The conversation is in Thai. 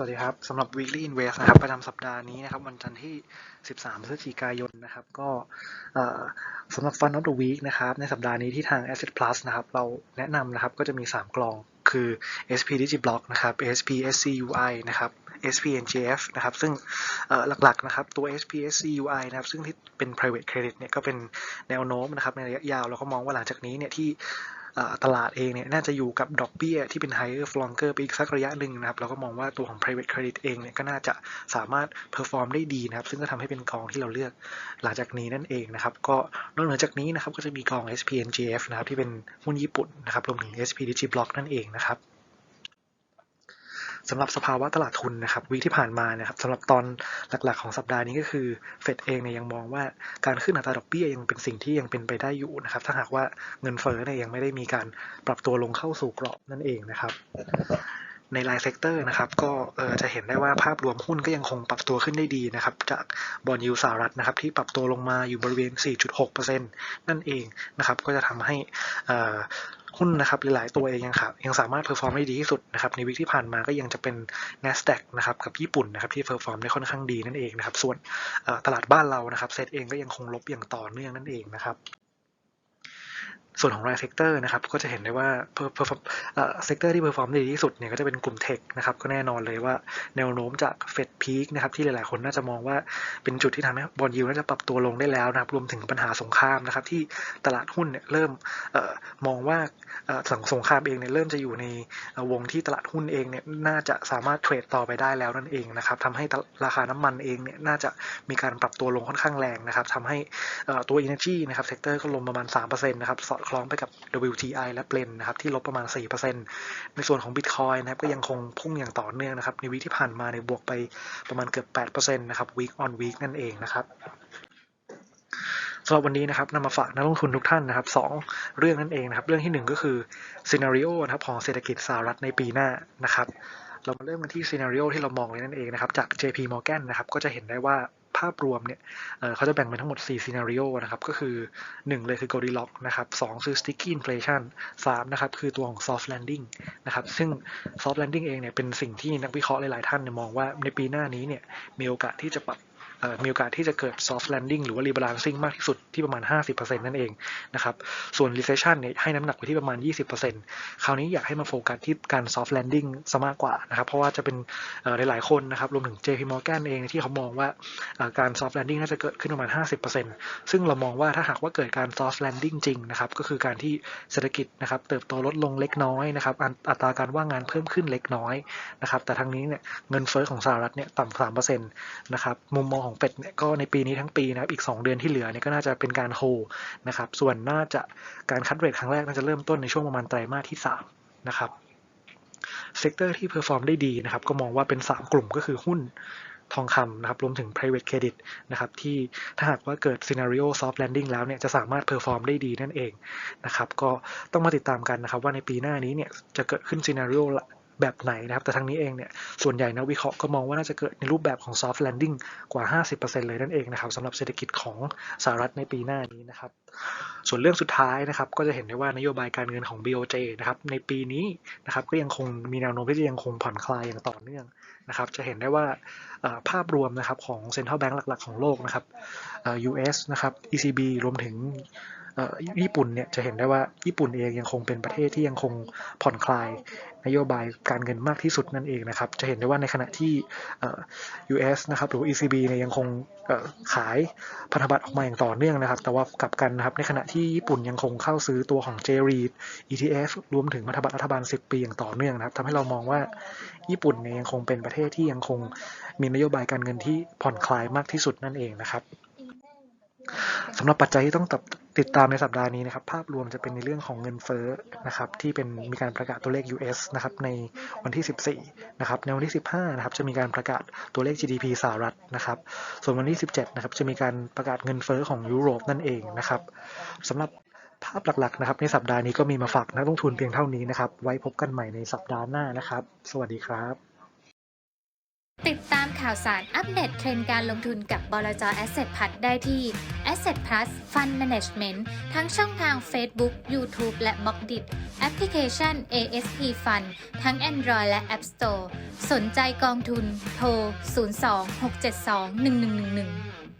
วัสดีครับสำหรับ Weekly Invest นะครับประจำสัปดาห์นี้นะครับวันจันทร์ที่ 13พฤศจิกายนนะครับ ก็สำหรับ Fund of the Week นะครับ ในสัปดาห์นี้ที่ทาง Asset Plus นะครับ เราแนะนำนะครับก็จะมี 3 กลองคือ SP Digiblock นะครับ SP SCUI นะครับ SP NGF นะครับ ซึ่งหลักๆนะครับตัว SP SCUI นะครับ ซึ่งที่เป็น private credit เนี่ยก็เป็นแนวโน้มนะครับในระยะยาว เราก็มองว่าหลังจากนี้เนี่ยที่ ตลาดเองเนี่ยน่าจะอยู่กับดอกเบี้ยที่เป็น higher for longer ไปอีกสักระยะหนึ่งนะครับเราก็มองว่าตัวของ private credit เองเนี่ยก็น่าจะสามารถ perform ได้ดีนะครับ ซึ่งก็ทำให้เป็นกองที่เราเลือกหลังจากนี้นั่นเองนะครับ ก็นอกเหนือจากนี้นะครับก็จะมีกอง SPNGF นะครับที่เป็นหุ้นญี่ปุ่นนะครับรวมถึง SP Digiblock นั่นเองนะครับ สำหรับสภาวะตลาดทุนนะครับวีที่ผ่านมานะครับสำหรับตอนหลักๆ ของสัปดาห์นี้ก็คือเฟดเองเนี่ยยังมองว่าการขึ้นอัตราดอกเบี้ยยังเป็นสิ่งที่ยังเป็นไปได้อยู่นะครับ ถ้าหากว่าเงินเฟ้อเนี่ยยังไม่ได้มีการปรับตัวลงเข้าสู่กรอบนั่นเองนะครับ ในรายเซกเตอร์นะครับก็จะเห็นได้ว่าภาพรวมหุ้นก็ยังคงปรับตัวขึ้นได้ดีนะครับจากบอลยูสหรัฐนะครับที่ปรับตัวลงมาอยู่บริเวณ 4.6%นั่นเองนะครับก็จะทำให้หุ้นนะครับหลายๆตัวเองยังครับยังสามารถเพอร์ฟอร์มได้ดีที่สุดนะครับในวิกที่ผ่านมาก็ยังจะเป็น NASDAQ นะครับกับญี่ปุ่นนะครับที่เพอร์ฟอร์มได้ค่อนข้างดีนั่นเองนะครับส่วนตลาดบ้านเรานะครับเซตเองก็ยังคงลบอย่างต่อเนื่องนั่นเองนะครับ ส่วนของรายเซกเตอร์นะครับก็จะเห็นได้ว่าเพอร์เพอร์เซกเตอร์ที่เพอร์ฟอร์มได้ดีที่สุดเนี่ยก็จะเป็นกลุ่มเทคนะครับก็แน่นอนเลยว่าแนวโน้มจากเฟดพีคนะครับที่หลายๆคนน่าจะมองว่าเป็นจุดที่ทำให้บอลยูน่าจะปรับตัวลงได้แล้วนะครับรวมถึงปัญหาสงครามนะครับที่ตลาดหุ้นเนี่ยเริ่มออมองว่าเอ่อสงครามเองเนี่ยเริ่มจะอยู่ในวงที่ตลาดหุ้นเองเนี่ยน่าจะสามารถเทรดต่อไปได้แล้วนั่นเองนะครับทำให้ราคาน้ำมันเองเนี่ยน่าจะมีการปรับตัวลงค่อนข้างแรงนะครับทำให้เอ่อตัว Energy นะครับเซกเตอร์ก็ลงประมาณ3%นะครับสอดคล้องไปกับ WTI และ Blend นะครับที่ลบประมาณ 4%ในส่วนของ Bitcoin นะครับก็ยังคงพุ่งอย่างต่อเนื่องนะครับในวีที่ผ่านมาเนี่ยบวกไปประมาณเกือบ 8%นะครับ week on week นั่นเองนะครับสำหรับวันนี้นะครับนำมาฝากนักลงทุนทุกท่านนะครับสองเรื่องนั่นเองนะครับ เรื่องที่หนึ่งก็คือ scenario นะครับของเศรษฐกิจสหรัฐในปีหน้านะครับ เรามาเริ่มกันที่ scenario ที่เรามองเลยนั่นเองนะครับจาก JP Morgan นะครับก็จะเห็นได้ว่า ภาพรวมเนี่ยเเขาจะแบ่งเป็นทั้งหมด4 scenario นะครับ ก็คือ 1 เลยคือ Goldilocks นะครับ2คือ sticky inflation 3นะครับ คือตัวของ soft landing นะครับ ซึ่ง soft landing เองเนี่ยเป็นสิ่งที่นักวิเคราะห์หลาย ๆ ท่านมองว่าในปีหน้านี้เนี่ยมีโอกาสที่จะปรับ มีโอกาสที่จะเกิด soft landing หรือว่า rebalancing มากที่สุดที่ประมาณ 50%นั่นเองนะครับ ส่วน recession เนี่ยให้น้ำหนักไปที่ประมาณ 20%คราวนี้อยากให้มาโฟกัสที่การ soft landing ซะมากกว่านะครับ เพราะว่าจะเป็นหลายๆคนนะครับ รวมถึง JP Morgan เองที่เขามองว่าการ soft landing น่าจะเกิดขึ้นประมาณ 50%ซึ่งเรามองว่าถ้าหากว่าเกิดการ soft landing จริงนะครับ ก็คือการที่เศรษฐกิจนะครับเติบโตลดลงเล็กน้อยนะครับ อันอัตราการว่างงานเพิ่มขึ้นเล็กน้อยนะครับ แต่ทางนี้เนี่ยเงินเฟ้อของสหรัฐเนี่ยต่ำ3%นะครับ มุมมองของเฟดเนี่ยก็ในปีนี้ทั้งปีนะครับอีก 2 เดือนที่เหลือเนี่ยก็น่าจะเป็นการโฮนะครับส่วนน่าจะการคัดเรทครั้งแรกน่าจะเริ่มต้นในช่วงประมาณไตรมาสที่3นะครับเซกเตอร์ที่เพอร์ฟอร์มได้ดีนะครับก็มองว่าเป็น 3 กลุ่มก็คือหุ้นทองคำนะครับรวมถึง private credit นะครับที่ถ้าหากว่าเกิด scenario soft landing แล้วเนี่ยจะสามารถ perform ได้ดีนั่นเองนะครับก็ต้องมาติดตามกันนะครับว่าในปีหน้านี้เนี่ยจะเกิดขึ้น scenario แบบไหนนะครับ แต่ทางนี้เองเนี่ยส่วนใหญ่นักวิเคราะห์ก็มองว่าน่าจะเกิดในรูปแบบของ soft landing กว่า 50%เลยนั่นเองนะครับสำหรับเศรษฐกิจของสหรัฐในปีหน้านี้นะครับ ส่วนเรื่องสุดท้ายนะครับ ก็จะเห็นได้ว่านโยบายการเงินของ BOJ นะครับในปีนี้นะครับก็ยังคงมีแนวโน้มที่จะยังคงผ่อนคลายอย่างต่อเนื่องนะครับจะเห็นได้ว่าภาพรวมนะครับของ Central Bank หลัก ๆ ของโลกนะครับ US นะครับ ECB รวมถึง ญี่ปุ่นเนี่ยจะเห็นได้ว่าญี่ปุ่นเองยังคงเป็นประเทศที่ยังคงผ่อนคลายนโยบายการเงินมากที่สุดนั่นเองนะครับ จะเห็นได้ว่าในขณะที่ US นะครับหรือ ECB เนี่ยยังคงขายพันธบัตรออกมาอย่างต่อเนื่องนะครับ แต่ว่ากลับกันนะครับในขณะที่ญี่ปุ่นยังคงเข้าซื้อตัวของ J-REIT ETF รวมถึงพันธบัตรรัฐบาล 10 ปีอย่างต่อเนื่องนะครับทำให้เรามองว่าญี่ปุ่นเนี่ยยังคงเป็นประเทศที่ยังคงมีนโยบายการเงินที่ผ่อนคลายมากที่สุดนั่นเองนะครับสำหรับปัจจัยที่ต้อง ติดตามในสัปดาห์นี้นะครับ ภาพรวมจะเป็นในเรื่องของเงินเฟ้อนะครับที่เป็นมีการประกาศตัวเลข US นะครับในวันที่ 14นะครับในวันที่ 15นะครับจะมีการประกาศตัวเลข GDP สหรัฐนะครับส่วนวันที่ 17นะครับจะมีการประกาศเงินเฟ้อของยุโรปนั่นเองนะครับสำหรับภาพหลักๆนะครับในสัปดาห์นี้ก็มีมาฝากนักลงทุนเพียงเท่านี้นะครับ ไว้พบกันใหม่ในสัปดาห์หน้านะครับ สวัสดีครับ ติดตามข่าวสารอัปเดตเทรนด์การลงทุนกับบลจ Asset Plus ได้ที่ Asset Plus Fund Management ทั้งช่องทาง Facebook, YouTube และ b o g d i t แอปพลิเคชัน ASP Fund ทั้ง Android และ App Store สนใจกองทุน โทร 02 672 1111